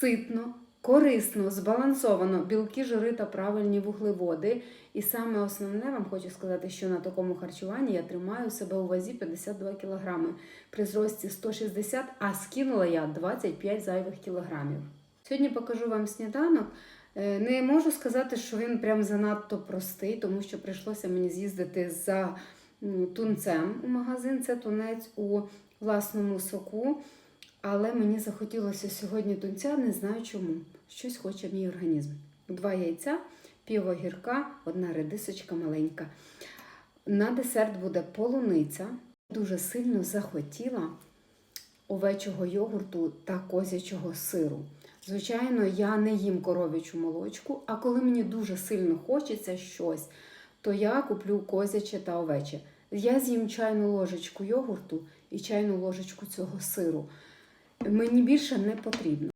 ситно, корисно, збалансовано білки, жири та правильні вуглеводи. І саме основне вам хочу сказати, що на такому харчуванні я тримаю себе у вазі 52 кг при зрості 160, а скинула я 25 зайвих кілограмів. Сьогодні покажу вам сніданок. Е, Не можу сказати, що він прям занадто простий, тому що прийшлося мені з'їздити за тунцем у магазин. Це тунець у власному соку. Але мені захотілося сьогодні тунця, не знаю чому. Щось хоче мій організм. Два яйця, пів огірка, одна редисочка маленька. На десерт буде полуниця. Дуже сильно захотіла овечого йогурту та козячого сиру. Звичайно, я не їм коров'ячу молочку, а коли мені дуже сильно хочеться щось, то я куплю козяче та овече. Я з'їм чайну ложечку йогурту і чайну ложечку цього сиру. Мені більше не потрібно.